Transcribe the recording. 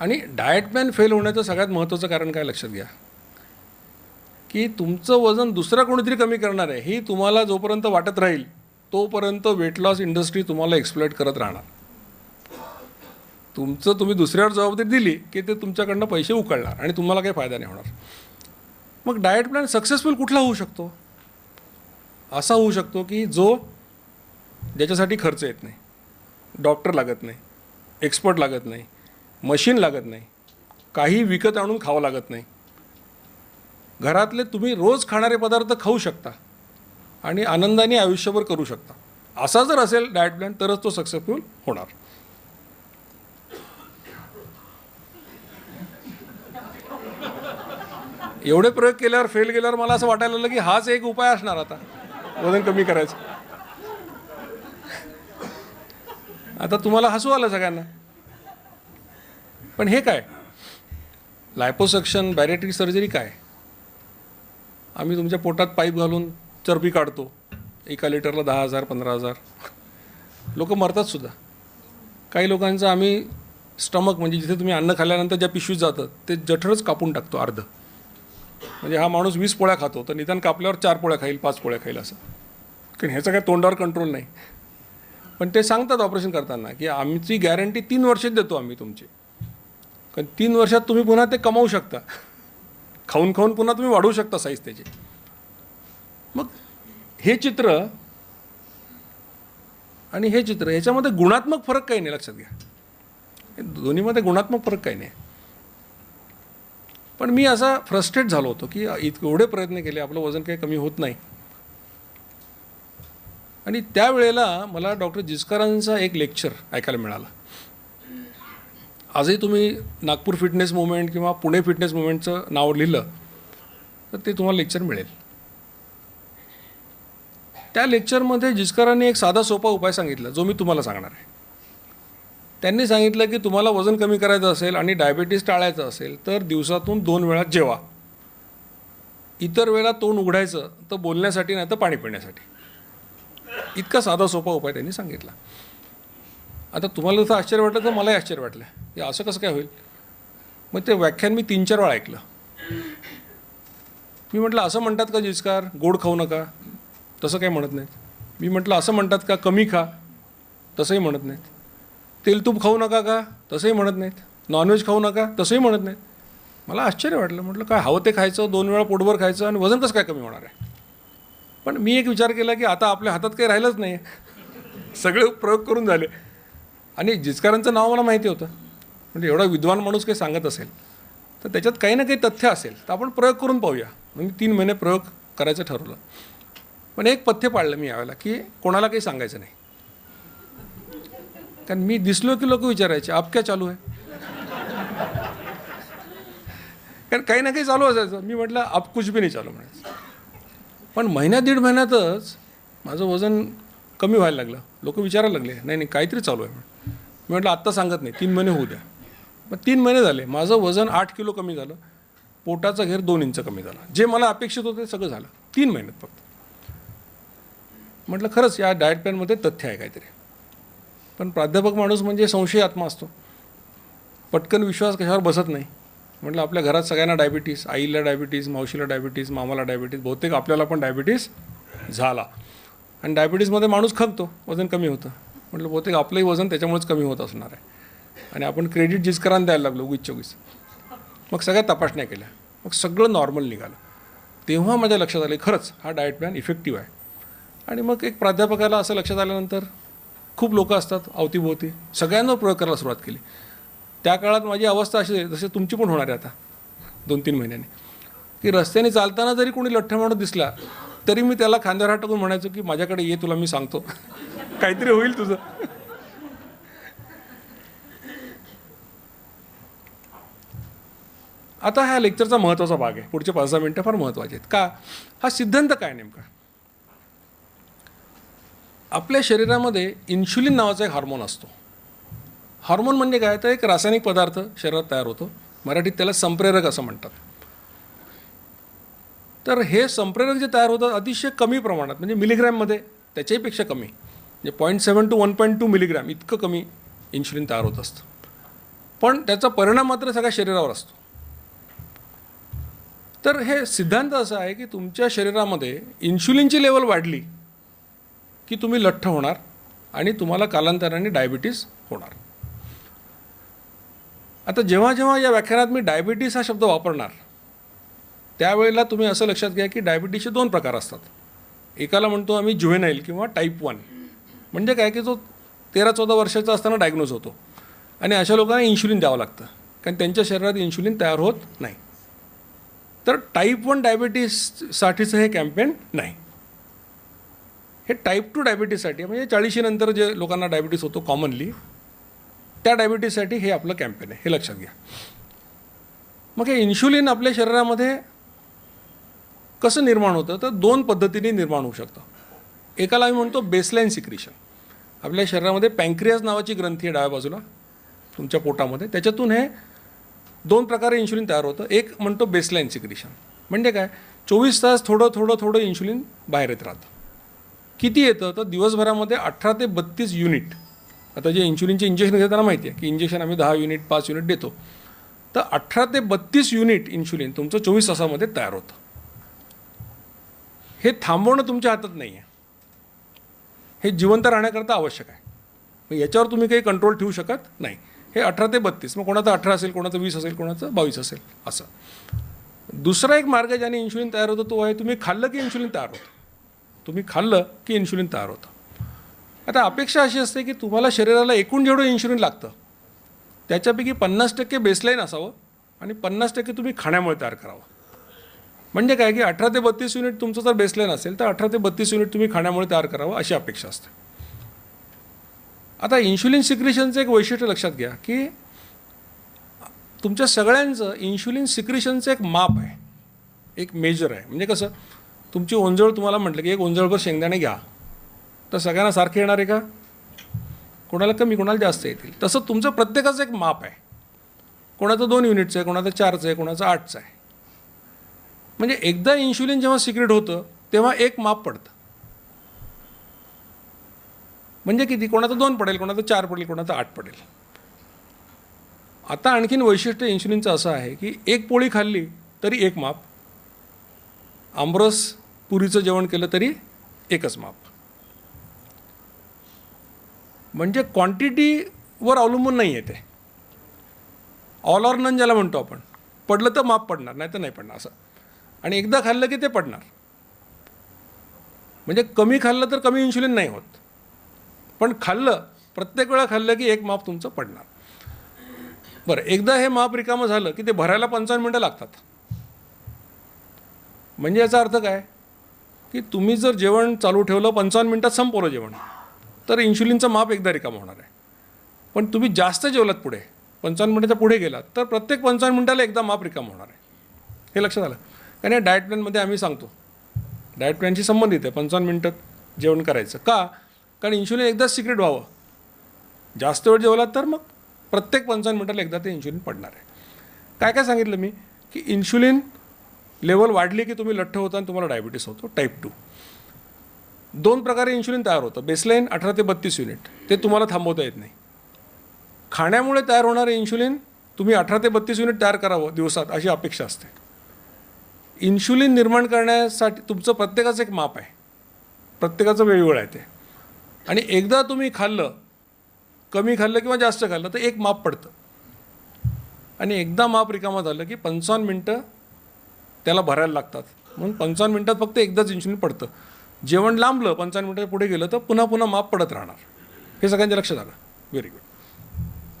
आणि diet plan fail होण्याचं सगळ्यात महत्त्वाचं कारण काय लक्षात घ्या? की तुमचं वजन दुसरा कोणीतरी कमी करणार आहे ही तुम्हाला जोपर्यंत वाटत राहील तोपर्यंत वेट लॉस इंडस्ट्री तुम्हाला एक्सप्लोइट करत राहणार. तुमचं तुम्ही दुसऱ्यावर जबाबदारी दिली की ते तुमच्याकडनं पैसे उकळणार आणि तुम्हाला काही फायदा नाही होणार. मग डाएट प्लॅन सक्सेसफुल कुठला होऊ शकतो? असा होऊ शकतो की जो ज्याच्यासाठी खर्च येत नाही डॉक्टर लागत नाही एक्सपर्ट लागत नाही मशीन लागत नाही. काही विकत आणून खावं लागत नाही. घरातले तुम्ही रोज खाणारे पदार्थ खाऊ शकता आणि आनंदाने आयुष्यभर करू शकता. असा जर असेल डाएट प्लॅन तरच तो सक्सेसफुल होणार. एवढे प्रयोग केल्यावर फेल गेल्यावर मला असं वाटायला लागलं की हाच एक उपाय असणार आता. वजन कमी करायचं. आता तुम्हाला हसू आलं सगळ्यांना. पण हे काय? लायपोसक्शन बॅरेट्रिक सर्जरी काय? आम्ही तुमच्या पोटात पाईप घालून चरबी काढतो. एका लिटरला दहा हजार पंधरा हजार. लोक मरतात सुद्धा. काही लोकांचं आम्ही स्टमक म्हणजे जिथे तुम्ही अन्न खाल्ल्यानंतर ज्या पिशवीत जातं ते जठरच कापून टाकतो अर्ध. म्हणजे हा माणूस वीस पोळ्या खातो तर निदान कापल्यावर चार पोळ्या खाईल पाच पोळ्या खाईल असं. कारण ह्याचा काय तोंडावर कंट्रोल नाही. पण ते सांगतात ऑपरेशन करताना की आमची गॅरंटी तीन वर्षात देतो आम्ही तुमची. कारण तीन वर्षात तुम्ही पुन्हा ते कमावू शकता. खाऊन खाऊन पुन्हा तुम्ही वाढवू शकता साईज त्याचे. मग हे चित्र आणि हे चित्र ह्याच्यामध्ये गुणात्मक फरक काही नाही लक्षात घ्या. दोन्हीमध्ये गुणात्मक फरक काही नाही. पण मी असा फ्रस्ट्रेट झालो होतो की इतके एवढे प्रयत्न केले आपलं वजन काही कमी होत नाही. आणि त्यावेळेला मला डॉक्टर जिस्कारांचा एक लेक्चर ऐकायला मिळाला. आजही तुम्ही नागपूर फिटनेस मुवमेंट किंवा पुणे फिटनेस मुवमेंटचं नाव लिहिलं तर ते तुम्हाला लेक्चर मिळेल. त्या लेक्चरमध्ये जिस्करांनी एक साधा सोपा उपाय सांगितला जो मी तुम्हाला सांगणार आहे. त्यांनी सांगितलं की तुम्हाला वजन कमी करायचं असेल आणि डायबेटीस टाळायचं असेल तर दिवसातून दोन वेळा जेवा. इतर वेळा तोंड उघडायचं तर बोलण्यासाठी नाही तर पाणी पिण्यासाठी. इतका साधा सोपा उपाय त्यांनी सांगितला. आता तुम्हाला जसं आश्चर्य वाटलं तर मलाही आश्चर्य वाटलं. हे असं कसं काय होईल? मग ते व्याख्यान मी तीन चार वेळा ऐकलं. मी म्हटलं असं म्हणतात का जिचकार? गोड खाऊ नका. तसं काही म्हणत नाहीत. मी म्हटलं असं म्हणतात का? कमी खा. तसंही म्हणत नाहीत. तेलतूप खाऊ नका का? तसंही म्हणत नाहीत. नॉनव्हेज खाऊ नका? तसंही म्हणत नाहीत. मला आश्चर्य वाटलं. म्हटलं काय हवं ते खायचं? दोन वेळा पोटभर खायचं? आणि वजन कसं काय कमी होणार आहे? पण मी एक विचार केला की आता आपल्या हातात काही राहिलंच नाही सगळे प्रयोग करून झाले. आणि जिचकारांचं नाव मला माहिती होतं. म्हणजे एवढा विद्वान माणूस काही सांगत असेल. तर त्याच्यात काही ना काही तथ्य असेल. तर आपण प्रयोग करून पाहूया. मग मी तीन महिने प्रयोग करायचं ठरवलं. पण एक पथ्य पाळलं मी यावेळेला की कोणाला काही सांगायचं नाही. कारण मी दिसलो की लोक विचारायचे आप क्या चालू आहे कारण काही ना काही चालू असायचं. मी म्हटलं आप कुछ भी नाही चालू म्हणायचं. पण महिन्या दीड महिन्यातच माझं वजन कमी व्हायला लागलं. लोक विचारायला लागले नाही नाही काहीतरी चालू आहे म्हणून. मी म्हटलं आत्ता सांगत नाही तीन महिने होऊ द्या. मग तीन महिने झाले. माझं वजन आठ किलो कमी झालं. पोटाचा घेर दोन इंच कमी झाला. जे मला अपेक्षित होतं ते सगळं झालं. तीन महिन्यात फक्त. म्हटलं खरंच या डाएट प्लॅनमध्ये तथ्य आहे काहीतरी. पण प्राध्यापक माणूस म्हणजे संशय आत्मा असतो. पटकन विश्वास कशावर बसत नाही. म्हटलं आपल्या घरात सगळ्यांना डायबिटीस आईला डायबिटीस मावशीला डायबिटीस मामाला डायबिटीस बहुतेक आपल्याला पण डायबिटीस झाला. आणि डायबिटीसमध्ये माणूस खपतो वजन कमी होतं. म्हटलं बहुतेक आपलंही वजन त्याच्यामुळेच कमी होत असणार आहे. आणि आपण क्रेडिट जिस्करान द्यायला लागलो उगीच चोवीस मग सगळ्या तपासण्या केल्या. मग सगळं नॉर्मल निघालं. तेव्हा माझ्या लक्षात आलं खरंच हा डाएट प्लॅन इफेक्टिव्ह आहे. आणि मग एक प्राध्यापकाला असं लक्षात आल्यानंतर खूप लोक असतात अवतीभोवती. सगळ्यांना प्रयोग करायला सुरुवात केली. त्या काळात माझी अवस्था अशी आहे जसे तुमची पण होणार आहे आता दोन तीन महिन्यांनी. की रस्त्याने चालताना जरी कोणी लठ्ठ माणूस दिसला तरी मी त्याला खांद्यावर हात टाकून म्हणायचो की माझ्याकडे ये तुला मी सांगतो. काहीतरी होईल तुझं. आता ह्या लेक्चरचा महत्त्वाचा भाग आहे. पुढचे पाच सहा मिनटं फार महत्त्वाचे आहेत. का? हा सिद्धांत काय नेमका? आपल्या शरीरामध्ये इन्शुलिन नावाचा एक हार्मोन असतो. हार्मोन म्हणजे काय? तर एक रासायनिक पदार्थ शरीरात तयार होतो. मराठीत त्याला संप्रेरक असं म्हणतात. तर हे संप्रेरक जे तयार होतात अतिशय कमी प्रमाणात म्हणजे मिलिग्रॅममध्ये त्याच्याहीपेक्षा कमी. म्हणजे point seven two one point two milligram इतकं कमी इन्शुलिन तयार होत असतं. पण त्याचा परिणाम मात्र सगळ्या शरीरावर असतो. तर हे सिद्धांत असा आहे की तुमच्या शरीरामध्ये इन्शुलिनची लेवल वाढली की तुम्ही लठ्ठ होणार आणि तुम्हाला कालांतराने डायबिटीस होणार. आता जेव्हा जेव्हा या व्याख्यानात मी डायबिटीस हा शब्द वापरणार त्यावेळेला तुम्ही असं लक्षात घ्या की डायबिटीसचे दोन प्रकार असतात. एकाला म्हणतो आम्ही जुवेनाईल किंवा टाईप वन म्हणजे काय की जो तेरा चौदा वर्षाचा असताना डायग्नोज होतो. आणि अशा लोकांना इन्शुलिन द्यावं लागतं. कारण त्यांच्या शरीरात इन्शुलिन तयार होत नाही. तर टाईप वन डायबिटीससाठीचं हे कॅम्पेन नाही. हे टाईप टू डायबिटीससाठी म्हणजे चाळीशीनंतर जे लोकांना डायबिटीस होतो कॉमनली त्या डायबिटीससाठी हे आपलं कॅम्पेन आहे. हे लक्षात घ्या. मग हे इन्शुलिन आपल्या शरीरामध्ये कसं निर्माण होतं? तर दोन पद्धतीने निर्माण होऊ शकतं. एकाला आम्ही म्हणतो बेसलाईन सिक्रिशन आपल्या शरीरामध्ये पँक्रियाज नावाची ग्रंथी आहे डाव्या बाजूला तुमच्या पोटामध्ये. त्याच्यातून हे दोन प्रकारे इन्शुलिन तयार होतं. एक म्हणतो बेसलाईन सिक्रिशन म्हणजे काय? चोवीस तास थोडं थोडं थोडं इन्शुलिन बाहेर येत राहतं. किती येतं? तर दिवसभरामध्ये अठरा ते बत्तीस युनिट आता जे इन्शुलिनचे इंजेक्शन घेताना माहिती आहे की इंजेक्शन आम्ही दहा युनिट पाच युनिट देतो. तर अठरा ते बत्तीस युनिट इन्शुलिन तुमचं चोवीस तासामध्ये तयार होतं. हे थांबवणं तुमच्या हातात नाही आहे हे जिवंत राहण्याकरता आवश्यक आहे. मग याच्यावर तुम्ही काही कंट्रोल ठेवू शकत नाही. हे अठरा ते बत्तीस मग कोणाचं अठरा असेल कोणाचं वीस असेल कोणाचं बावीस असेल असं. दुसरा एक मार्ग ज्याने इन्शुलिन तयार होतो तो आहे तुम्ही खाल्लं की इन्शुलिन तयार होतं. तुम्ही खाल्लं की इन्शुलिन तयार होतं. आता अपेक्षा अशी असते की तुम्हाला शरीराला एकूण जेवढं इन्शुलिन लागतं त्याच्यापैकी पन्नास टक्के बेसलाईन असावं आणि पन्नास टक्के तुम्ही खाण्यामुळे तयार करावं. म्हणजे काय की अठरा ते बत्तीस युनिट तुमचं जर बेसलाईन असेल तर अठरा ते बत्तीस युनिट तुम्ही खाण्यामुळे तयार करावं अशी अपेक्षा असते. आता इन्शुलिन सिक्रिशनचं एक वैशिष्ट्य लक्षात घ्या की तुमच्या सगळ्यांचं इन्शुलिन सिक्रिशनचं एक माप आहे. एक मेजर आहे. म्हणजे कसं? तुमची ओंजळ तुम्हाला म्हटलं की एक ओंजळभर शेंगदाणे घ्या. तर सगळ्यांना सारखे येणार आहे का? कोणाला कमी कोणाला जास्त येतील. तसं तुमचं प्रत्येकाचं एक माप आहे. कोणाचं दोन युनिटचं आहे कोणाचं चारचं आहे कोणाचं आठचं आहे. म्हणजे एकदा इन्शुलिन जेव्हा सिक्रेट होतं तेव्हा एक माप पडतं. म्हणजे किती? कोणाचं दोन पडेल कोणाचं चार पडेल कोणाचं आठ पडेल. आता आणखीन वैशिष्ट्य इन्शुलिनचं असं आहे की एक पोळी खाल्ली तरी एक माप. आमरस पुरीचं जेवण केलं तरी एकच माप. म्हणजे क्वांटिटीवर अवलंबून नाही येते ते. ऑल ऑर नन ज्याला म्हणतो आपण. पडलं तर माप पडणार नाही तर नाही पडणार. असं. आणि एकदा खाल्लं की ते पडणार. म्हणजे कमी खाल्लं तर कमी इन्शुलिन नाही होत. पण खाल्लं प्रत्येक वेळा खाल्लं की एक माप तुमचं पडणार. बरं एकदा हे माप रिकामं झालं की ते भरायला पंचावन्न मिनटं लागतात. म्हणजे याचा अर्थ काय? की तुम्ही जर जेवण चालू ठेवलं पंचावन्न मिनटात संपवलं जेवण तर इन्शुलिनचं माप एकदा रिकामं होणार आहे. पण तुम्ही जास्त जेवलात पुढे पंचावन्न मिनटाच्या पुढे गेलात तर प्रत्येक पंचावन्न मिनटाला एकदा माप रिकामं होणार आहे. हे लक्षात आलं? आणि या डाएट प्लॅनमध्ये आम्ही सांगतो. डाएट प्लॅनशी संबंधित आहे पंचावन्न मिनटात जेवण करायचं. का? कारण इन्शुलिन एकदाच सिक्रेट व्हावं. जास्त वेळ जेवलात तर मग प्रत्येक पंचावन्न मिनटाला एकदा ते इन्शुलिन पडणार आहे. काय काय सांगितलं मी? की इन्शुलिन लेवल वाढली की तुम्ही लठ्ठ होता आणि तुम्हाला डायबिटीस होतो टाईप टू दोन प्रकारे इन्शुलिन तयार होतं. बेसलाईन अठरा ते बत्तीस युनिट ते तुम्हाला थांबवता येत नाही. खाण्यामुळे तयार होणारे इन्शुलिन तुम्ही अठरा ते बत्तीस युनिट तयार करावं दिवसात अशी अपेक्षा असते. इन्शुलिन निर्माण करण्यासाठी तुमचं प्रत्येकाचं एक माप आहे. प्रत्येकाचं वेगवेगळं आहे ते. आणि एकदा तुम्ही खाल्लं कमी खाल्लं किंवा जास्त खाल्लं तर एक माप पडतं. आणि एकदा माप रिकामा झालं की पंचावन्न मिनटं त्याला भरायला लागतात. म्हणून पंचावन्न मिनटात फक्त एकदाच इन्शुलिन पडतं. जेवण लांबलं पंचावन्न मिनटात पुढे गेलं तर पुन्हा पुन्हा माप पडत राहणार. हे सगळ्यांच्या लक्षात आलं. Very good